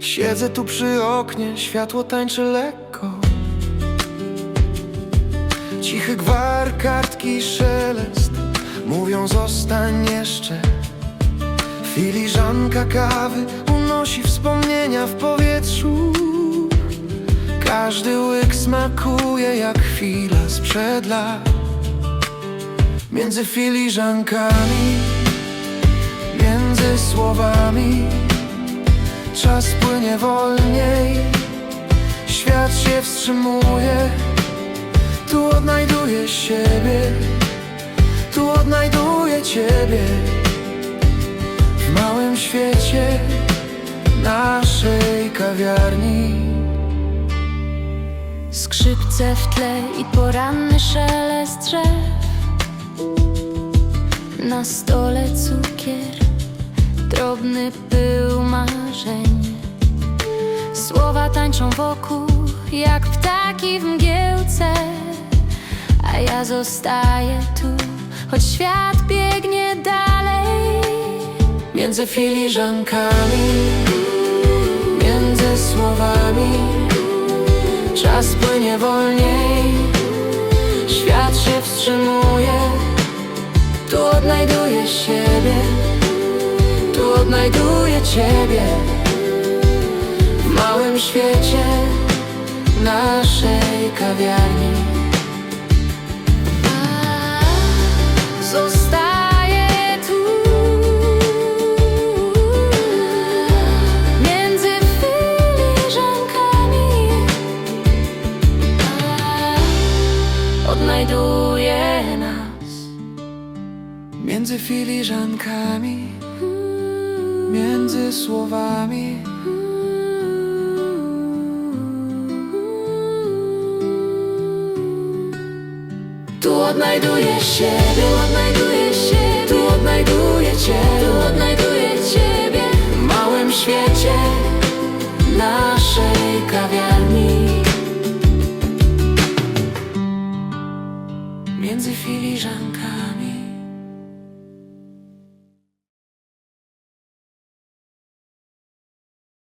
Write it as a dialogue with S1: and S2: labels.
S1: Siedzę tu przy oknie, światło tańczy lekko. Cichy gwar, kartki, szelest Mówią zostań jeszcze. Filiżanka kawy unosi wspomnienia w powietrzu. Każdy łyk smakuje jak chwila sprzed lat. Między filiżankami Między słowami Czas płynie wolniej. Świat się wstrzymuje. Tu odnajduję siebie. Tu odnajduję ciebie. W małym świecie Naszej kawiarni.
S2: Skrzypce w tle i poranny szelest drzew. Na stole cukier, drobny pył marzeń tańczą wokół jak ptaki w mgiełce. A ja zostaję tu, choć świat biegnie dalej.
S1: Między filiżankami Między słowami Czas płynie wolniej. Świat się wstrzymuje Tu odnajduję siebie Tu odnajduję ciebie W małym świecie Naszej kawiarni
S2: Zostaję tu między filiżankami. Odnajduję nas.
S1: Między filiżankami Między słowami Tu odnajduję siebie, tu odnajduję siebie, tu odnajduję ciebie, tu odnajduję ciebie w małym świecie naszej kawiarni. Między filiżankami